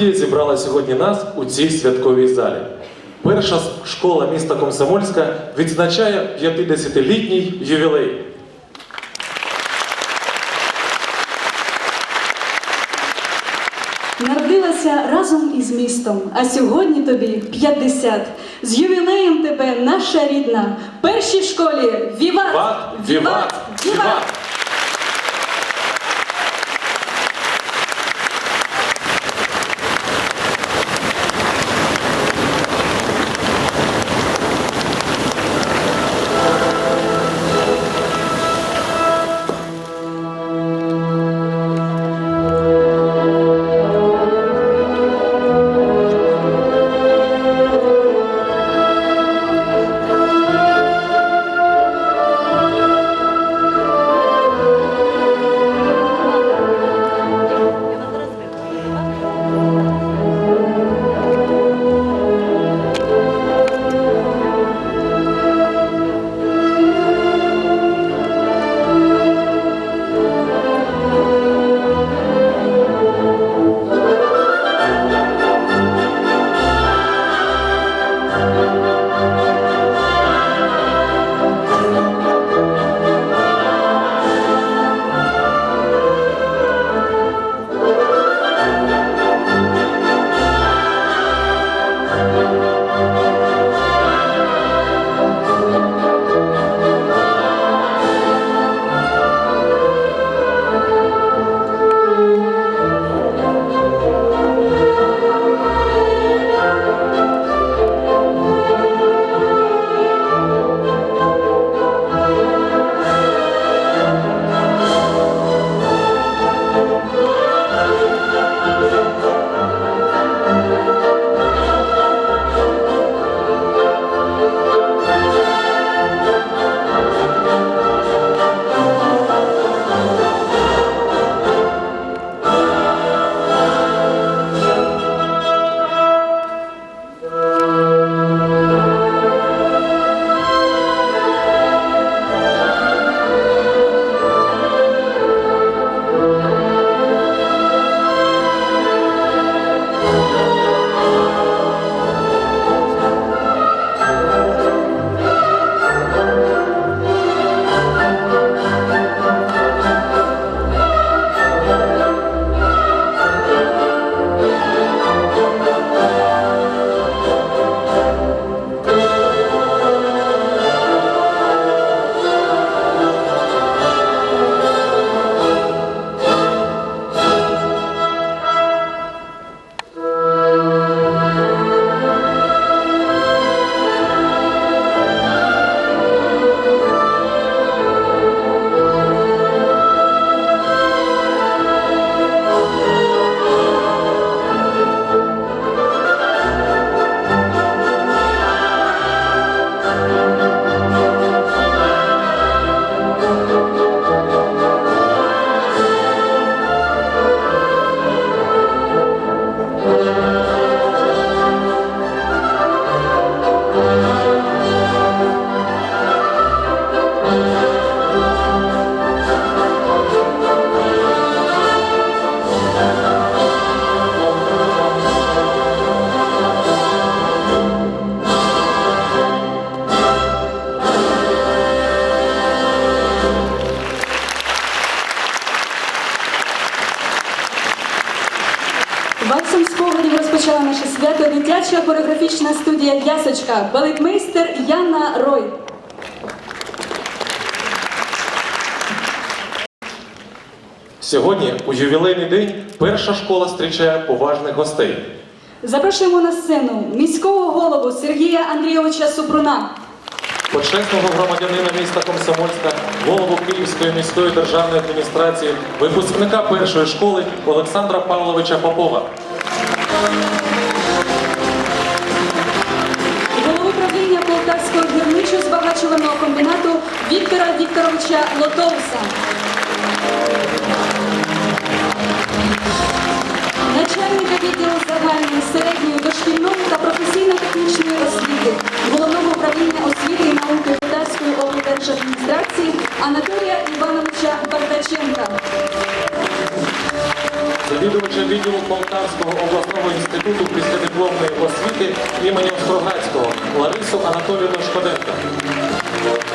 Подія зібрала сьогодні нас у цій святковій залі. Перша школа міста Комсомольська відзначає 50-літній ювілей. Народилася разом із містом, а сьогодні тобі 50. З ювілеєм тебе, наша рідна. Першій школі Віват! Ват, віват, віват! Ясочка, балетмейстер Яна Рой. Сьогодні у ювілейний день перша школа зустрічає поважних гостей. Запрошуємо на сцену міського голову Сергія Андрійовича Супруна, Почесного громадянина міста Комсомольська, голову Київської міської державної адміністрації, випускника першої школи Олександра Павловича Попова, Віктора Вікторовича Лотовса. Начальника відділу загальної середньої дошкільної та професійно-технічної освіти головного управління освіти і науки Полтавської облдержадміністрації Анатолія Івановича Бардаченка. Завідувача відділу Полтавського обласного інституту після дипломної освіти імені Острогацького Ларису Анатолійовну Шкоденка.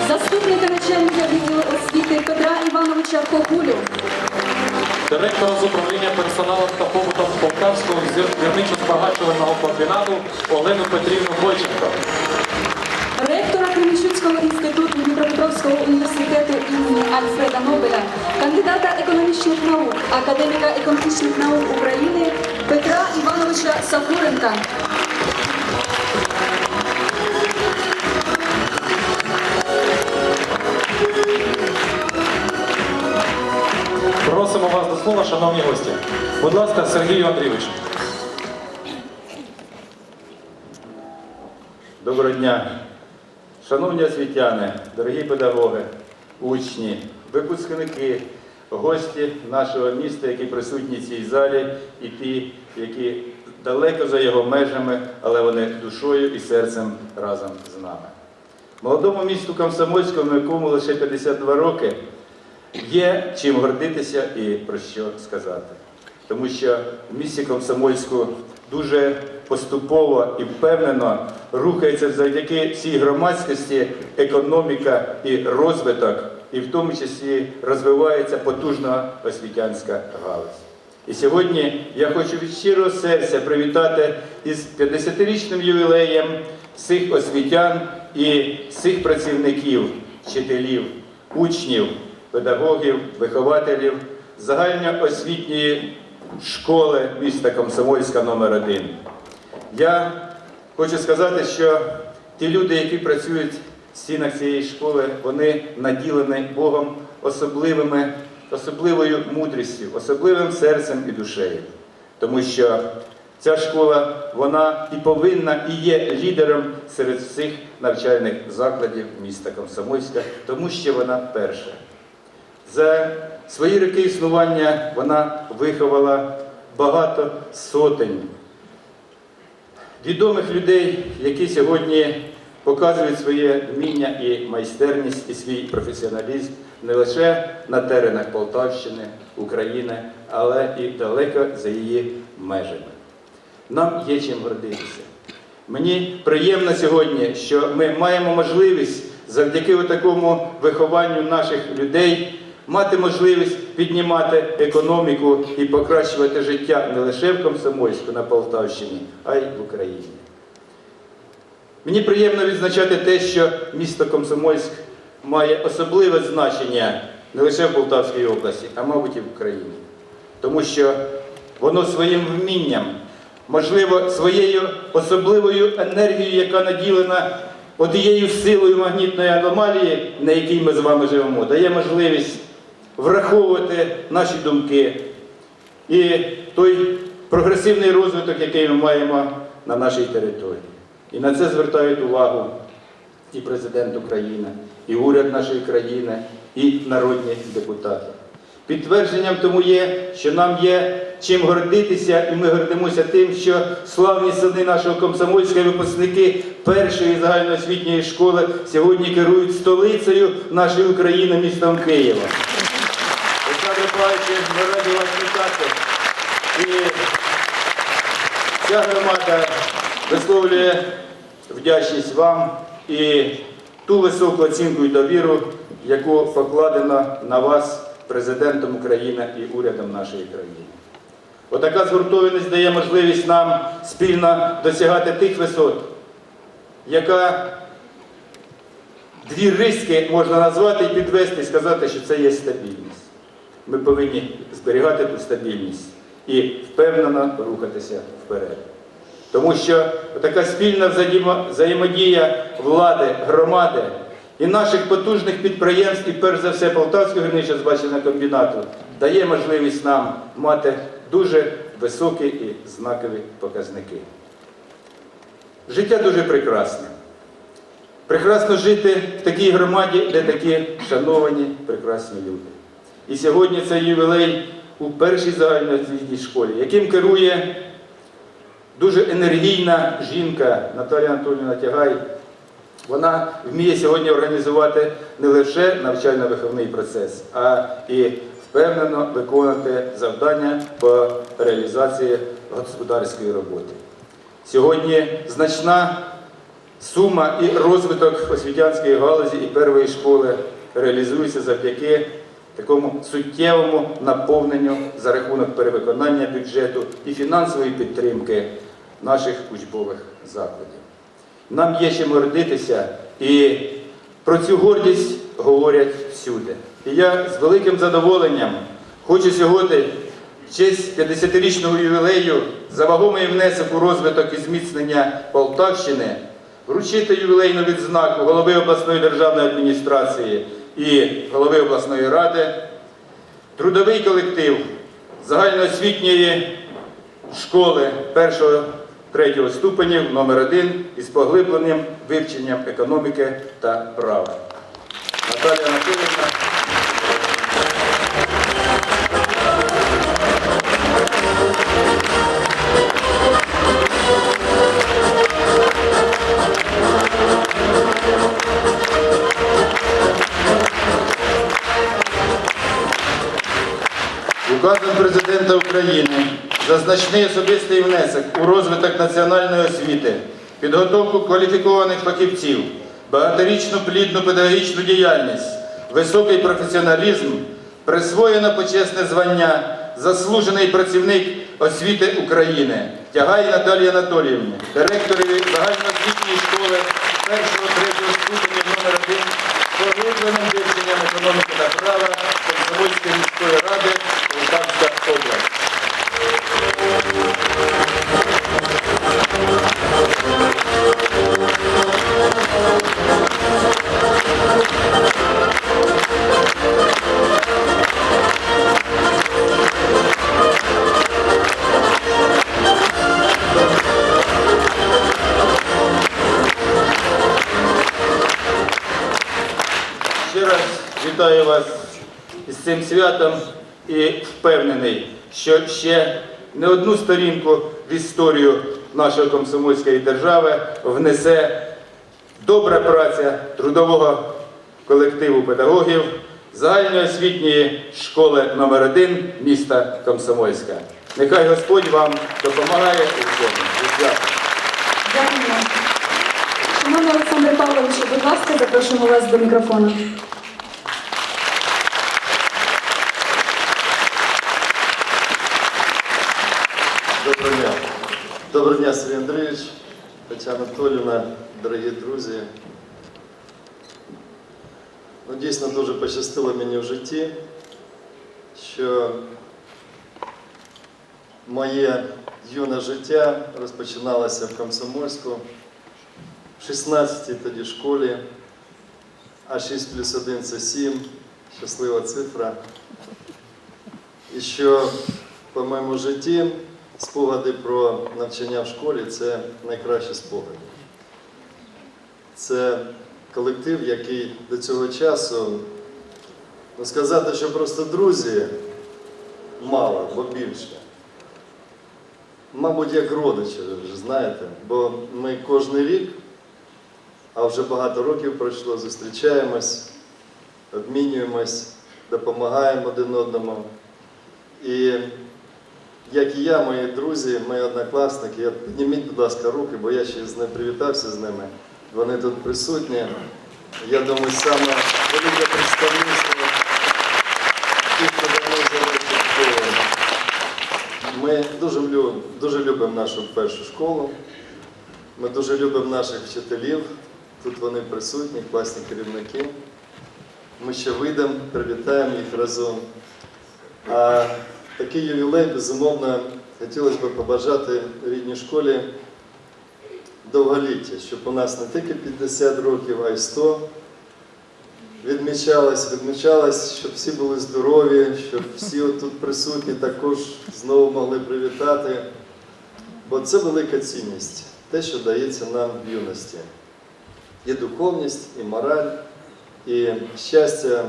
Заступника начальника відділу освіти Петра Івановича Кокулю. Директора з управління персоналом та побутом Полтавського гірничо-збагачувального комбінату Олену Петрівну Бойченко. Ректора Кременчуцького інституту Дніпропетровського університету імені Альфреда Нобеля, кандидата економічних наук, академіка економічних наук України Петра Івановича Сафуренка. Слова, шановні гості. Будь ласка, Сергію Андрійовичу. Доброго дня. Шановні освітяни, дорогі педагоги, учні, випускники, гості нашого міста, які присутні в цій залі, і ті, які далеко за його межами, але вони душою і серцем разом з нами. Молодому місту Комсомольському, якому лише 52 роки, є чим гордитися і про що сказати. Тому що в місті Комсомольську дуже поступово і впевнено рухається завдяки всій громадськості економіка і розвиток, і в тому числі розвивається потужна освітянська галузь. І сьогодні я хочу від щирого серця привітати із 50-річним ювілеєм всіх освітян і всіх працівників, вчителів, учнів, педагогів, вихователів загальноосвітньої школи міста Комсомольська номер 1 Я хочу сказати, що ті люди, які працюють в стінах цієї школи, вони наділені Богом особливими, особливою мудрістю, особливим серцем і душею. Тому що ця школа, вона і повинна, і є лідером серед всіх навчальних закладів міста Комсомольська, тому що вона перша. За свої роки існування вона виховала багато сотень відомих людей, які сьогодні показують своє вміння і майстерність, і свій професіоналізм не лише на теренах Полтавщини, України, але і далеко за її межами. Нам є чим гордитися. Мені приємно сьогодні, що ми маємо можливість завдяки такому вихованню наших людей мати можливість піднімати економіку і покращувати життя не лише в Комсомольську на Полтавщині, а й в Україні. Мені приємно відзначати те, що місто Комсомольськ має особливе значення не лише в Полтавській області, а мабуть і в Україні. Тому що воно своїм вмінням, можливо, своєю особливою енергією, яка наділена однією силою магнітної аномалії, на якій ми з вами живемо, дає можливість враховувати наші думки і той прогресивний розвиток, який ми маємо на нашій території. І на це звертають увагу і президент України, і уряд нашої країни, і народні депутати. Підтвердженням тому є, що нам є чим гордитися, і ми гордимося тим, що славні сини нашого комсомольська випускники першої загальноосвітньої школи сьогодні керують столицею нашої України, містом Києва. Ми раді вас вітати. І ця громада висловлює вдячність вам і ту високу оцінку і довіру, яку покладено на вас президентом України і урядом нашої країни. Отака згуртованість дає можливість нам спільно досягати тих висот, яка дві риски можна назвати і підвести і сказати, що це є стабільність. Ми повинні зберігати ту стабільність і впевнено рухатися вперед. Тому що така спільна взаємодія влади, громади і наших потужних підприємств, і перш за все Полтавського гірничо збаченого комбінату, дає можливість нам мати дуже високі і знакові показники. Життя дуже прекрасне. Прекрасно жити в такій громаді, де такі шановані, прекрасні люди. І сьогодні це ювілей у першій загальноосвітній школі, яким керує дуже енергійна жінка Наталія Анатолійовна Тягай. Вона вміє сьогодні організувати не лише навчально-виховний процес, а і впевнено виконувати завдання по реалізації господарської роботи. Сьогодні значна сума і розвиток освітянської галузі і першої школи реалізується завдяки такому суттєвому наповненню за рахунок перевиконання бюджету і фінансової підтримки наших учбових закладів. Нам є чим гордитися, і про цю гордість говорять всюди. І я з великим задоволенням хочу сьогодні в честь 50-річного ювілею за вагомий внесок у розвиток і зміцнення Полтавщини вручити ювілейну відзнаку голови обласної державної адміністрації і голови обласної ради, трудовий колектив загальноосвітньої школи першого третього ступенів номер 1 із поглибленим вивченням економіки та права. Наталія Анатоліївна. Президента України за значний особистий внесок у розвиток національної освіти, підготовку кваліфікованих фахівців, багаторічну плідну педагогічну діяльність, високий професіоналізм присвоєно почесне звання заслужений працівник освіти України Тягай Наталії Анатоліївні, директорові загальноосвітньої школи першого третього ступенів номер 1 з поглибленим вивченням економіки та права Комсомольської міської ради Полтавська область. Цим святом і впевнений, що ще не одну сторінку в історію нашої комсомольської держави внесе добра праця трудового колективу педагогів загальноосвітньої школи номер 1 міста Комсомольська. Нехай Господь вам допомагає у. Зі святом. Дякуємо. Шановний Олександр Павлович, будь ласка, запрошуємо вас до мікрофону. Доброго дня. Дня, Сергій Андрійович, Тетяна Анатолівна, дорогі друзі. Ну, дійсно дуже пощастило мені в житті, що моє юне життя розпочиналося в Комсомольську, в 16-й тоді школі, а 6 плюс 1 це 7, щаслива цифра. І що по моєму житті спогади про навчання в школі це найкращі спогади. Це колектив, який до цього часу, ну сказати, що просто друзі мало, бо більше. Мабуть, як родичі, вже знаєте, бо ми кожен рік, а вже багато років пройшло, зустрічаємось, обмінюємось, допомагаємо один одному. І як і я, мої друзі, мої однокласники, підніміть, будь ласка, руки, бо я ще не привітався з ними. Вони тут присутні. Я думаю, саме велике представництво тих, хто давно залишив школу. Ми дуже, лю- дуже любимо нашу першу школу. Ми дуже любимо наших вчителів. Тут вони присутні, класні керівники. Ми ще вийдемо, привітаємо їх разом. Такий ювілей, безумовно, хотілося б побажати рідній школі довголіття, щоб у нас не тільки 50 років, а й 100 відмічалось, відмічалось, щоб всі були здорові, щоб всі тут присутні також знову могли привітати. Бо це велика цінність, те, що дається нам в юності. І духовність, і мораль, і щастя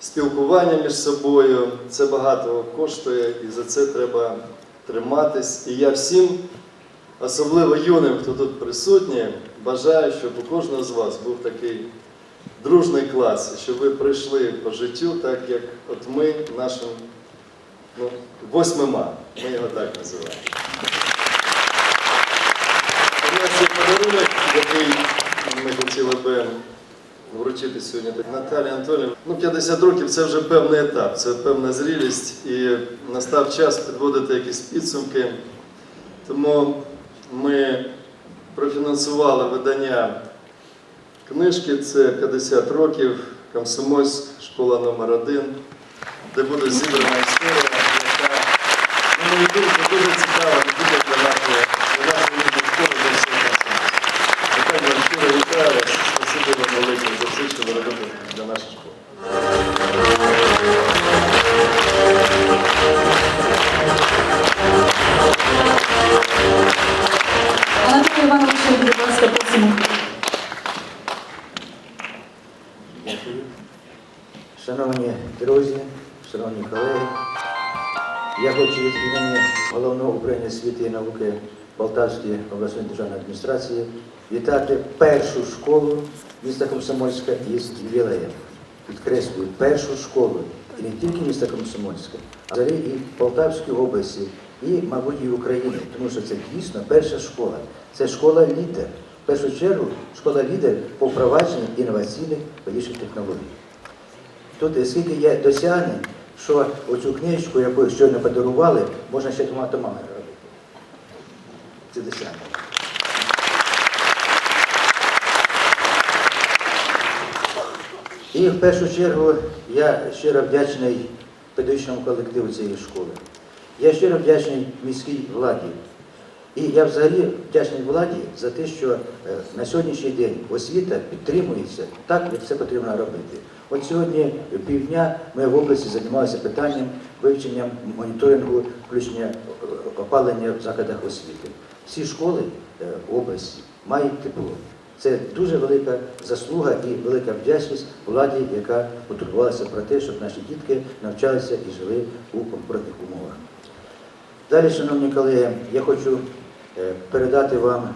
спілкування між собою. Це багато коштує і за це треба триматись. І я всім, особливо юним, хто тут присутній, бажаю, щоб у кожного з вас був такий дружний клас, щоб ви прийшли по життю, так як от ми нашим ну, 8 ма, ми його так називаємо. У подарунок, який ми хотіли би вручити сьогодні Наталі Анатоліївні. Ну, 50 років це вже певний етап, це певна зрілість, і настав час підводити якісь підсумки. Тому ми профінансували видання книжки, це 50 років, Комсомольськ, школа номер 1 де буде зібрана історія, яка, на мою дуже цікава Полтавської обласної державної адміністрації вітати першу школу міста Комсомольська із ювілеєм. Підкреслюю, першу школу, і не тільки міста Комсомольська, а взагалі і Полтавської області, і, мабуть, і України, тому що це дійсно перша школа. Це школа лідер. В першу чергу школа лідер по впровадженню інноваційних педагогічних технологій. Тут е, скільки є досягнень, що оцю книжку, яку щойно подарували, можна ще томами робити. Це досягнення. І в першу чергу я щиро вдячний педагогічному колективу цієї школи. Я щиро вдячний міській владі. І я взагалі вдячний владі за те, що е, на сьогоднішній день освіта підтримується так, як це потрібно робити. От сьогодні півдня ми в області займалися питанням вивченням моніторингу включення е, опалення в закладах освіти. Всі школи е, області мають тепло. Це дуже велика заслуга і велика вдячність владі, яка потурбувалася про те, щоб наші дітки навчалися і жили у комфортних умовах. Далі, шановні колеги, я хочу е, передати вам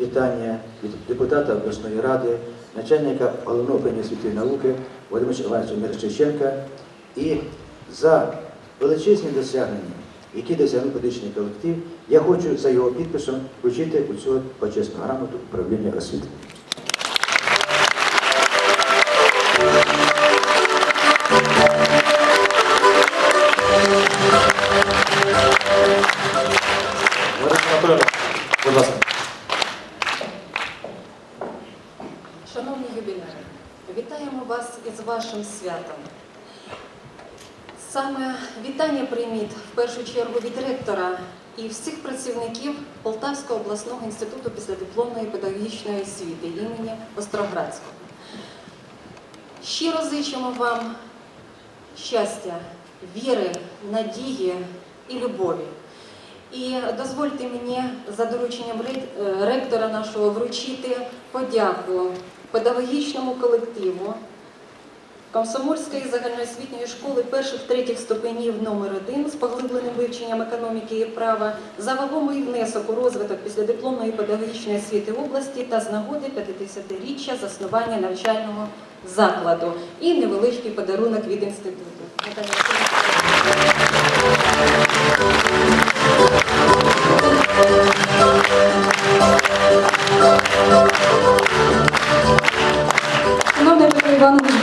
вітання від депутата обласної ради, начальника головного управління освіти науки Володимира Івановича Мірошниченка і за величезні досягнення, які досягнув педагогічний колектив, я хочу за його підписом вручити у цю почесну грамоту управління освіти. Будь ласка. Шановні юбіляри, вітаємо вас із вашим святом. Саме вітання прийміть першу чергу від ректора і всіх працівників Полтавського обласного інституту післядипломної педагогічної освіти імені Остроградського. Щиро зичимо вам щастя, віри, надії і любові. І дозвольте мені за дорученням ректора нашого вручити подяку педагогічному колективу Комсомольської загальноосвітньої школи перших третіх ступенів номер 1 з поглибленим вивченням економіки і права за вагомий внесок у розвиток післядипломної педагогічної освіти області та з нагоди 50-річчя заснування навчального закладу і невеличкий подарунок від інституту.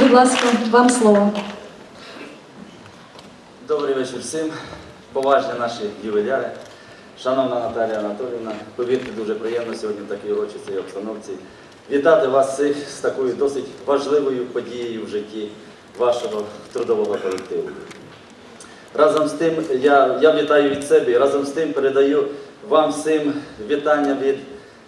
Будь ласка, вам слово. Добрий вечір всім, поважні наші ювіляри. Шановна Наталія Анатоліївна, повірте, дуже приємно сьогодні в такій урочистій обстановці вітати вас всіх з такою досить важливою подією в житті вашого трудового колективу. Разом з тим, я, я вітаю від себе і разом з тим передаю вам всім вітання від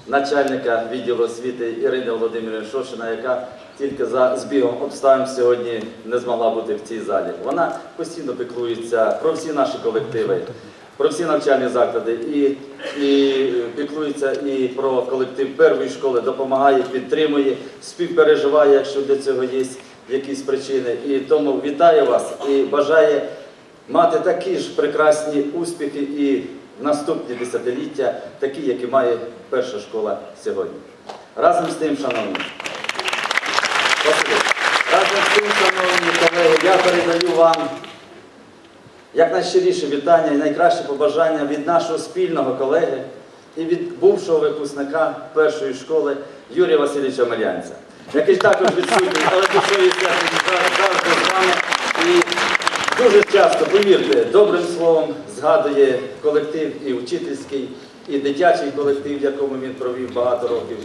начальника відділу освіти Ірини Володимирівни Шошина, яка тільки за збігом обставин сьогодні не змогла бути в цій залі. Вона постійно піклується про всі наші колективи, про всі навчальні заклади і, і піклується і про колектив першої школи, допомагає, підтримує, співпереживає, якщо для цього є якісь причини. І тому вітаю вас і бажає мати такі ж прекрасні успіхи і наступні десятиліття, такі, які має перша школа сьогодні. Разом з тим, шановні, спасибі. шановні колеги, я передаю вам якнайщиріше вітання і найкраще побажання від нашого спільного колеги і від бувшого випускника першої школи Юрія Васильовича Мар'янця, який також відсутній, але душою завжди з вами. І дуже часто, повірте, добрим словом згадує колектив і учительський, і дитячий колектив, в якому він провів багато років.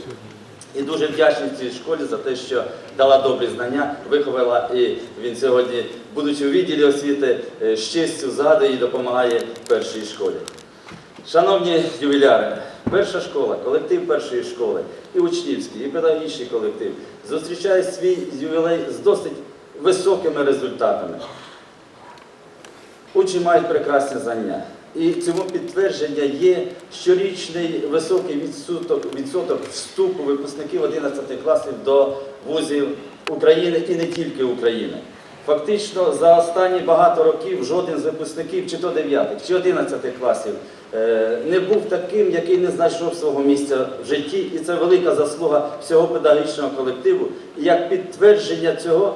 І дуже вдячний цій школі за те, що дала добрі знання, виховала і він сьогодні, будучи у відділі освіти, е, з честю згадує і допомагає першій школі. Шановні ювіляри, перша школа, колектив першої школи, і учнівський, і педагогічний колектив зустрічає свій ювілей з досить високими результатами. Учні мають прекрасне знання. І цьому підтвердження є щорічний високий відсоток, відсоток вступу випускників 11 класів до вузів України і не тільки України. Фактично за останні багато років жоден з випускників, чи то 9, чи 11 класів, е, не був таким, який не знайшов свого місця в житті. І це велика заслуга всього педагогічного колективу. І як підтвердження цього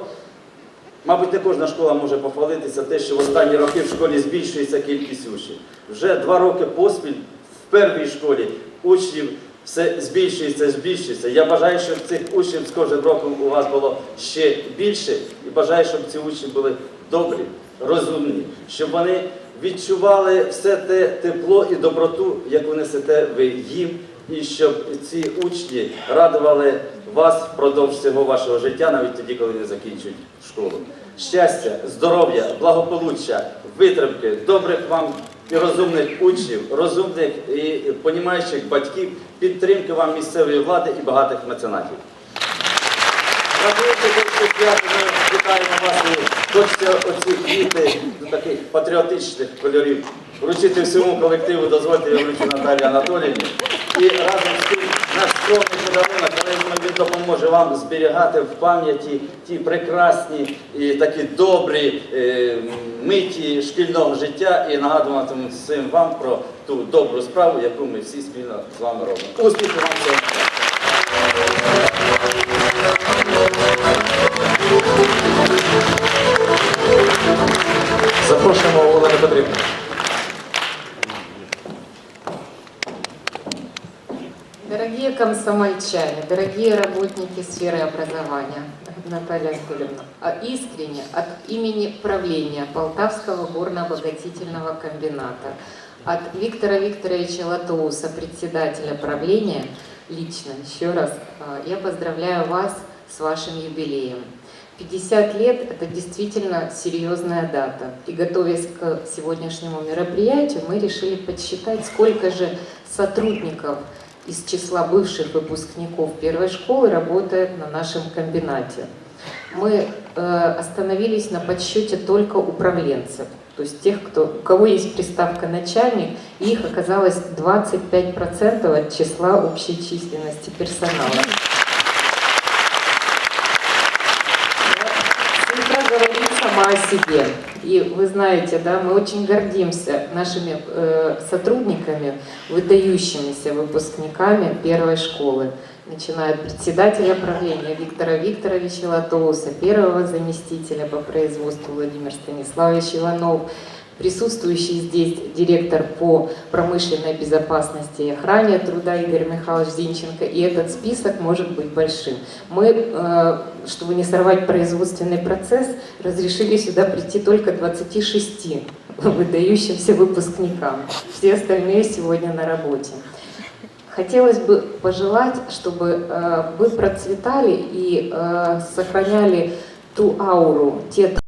Мабуть, не кожна школа може похвалитися те, що в останні роки в школі збільшується кількість учнів. Вже два роки поспіль в першій школі учнів все збільшується, збільшується. Я бажаю, щоб цих учнів з кожним роком у вас було ще більше, і бажаю, щоб ці учні були добрі, розумні, щоб вони відчували все те тепло і доброту, яку несете ви їм, і щоб ці учні радували вас впродовж всього вашого життя, навіть тоді, коли не закінчують школу. Щастя, здоров'я, благополуччя, витримки, добрих вам і розумних учнів, розумних і понімаючих батьків, підтримки вам місцевої влади і багатих меценатів. Ми вітаємо вас і хочеться оці квіти таких патріотичних кольорів вручити всьому колективу, дозвольте я вручу Наталії Анатоліївні. І разом з тим скромний подарунок, але він допоможе вам зберігати в пам'яті ті прекрасні і такі добрі е, миті шкільного життя і нагадуватиму всім вам про ту добру справу, яку ми всі спільно з вами робимо. Успіху вам комсомольчане, дорогие работники сферы образования, Наталья Анатольевна, а искренне от имени правления Полтавского горно-обогатительного комбината, от Виктора Викторовича Латоуса, председателя правления, лично еще раз, а, я поздравляю вас с вашим юбилеем. 50 лет – это действительно серьезная дата. И готовясь к сегодняшнему мероприятию, мы решили подсчитать, сколько же сотрудников из числа бывших выпускников первой школы работает на нашем комбинате. Мы э, остановились на подсчете только управленцев, то есть тех, кто, у кого есть приставка начальник, их оказалось 25% от числа общей численности персонала. Сама о себе. И вы знаете, да, мы очень гордимся нашими э, сотрудниками, выдающимися выпускниками первой школы, начиная от председателя правления Виктора Викторовича Латоуса, первого заместителя по производству Владимир Станиславович Иванов, присутствующий здесь директор по промышленной безопасности и охране труда Игорь Михайлович Зинченко, и этот список может быть большим. Мы, э, чтобы не сорвать производственный процесс, разрешили сюда прийти только 26 выдающимся выпускникам. Все остальные сегодня на работе. Хотелось бы пожелать, чтобы э, вы процветали и э, сохраняли ту ауру, те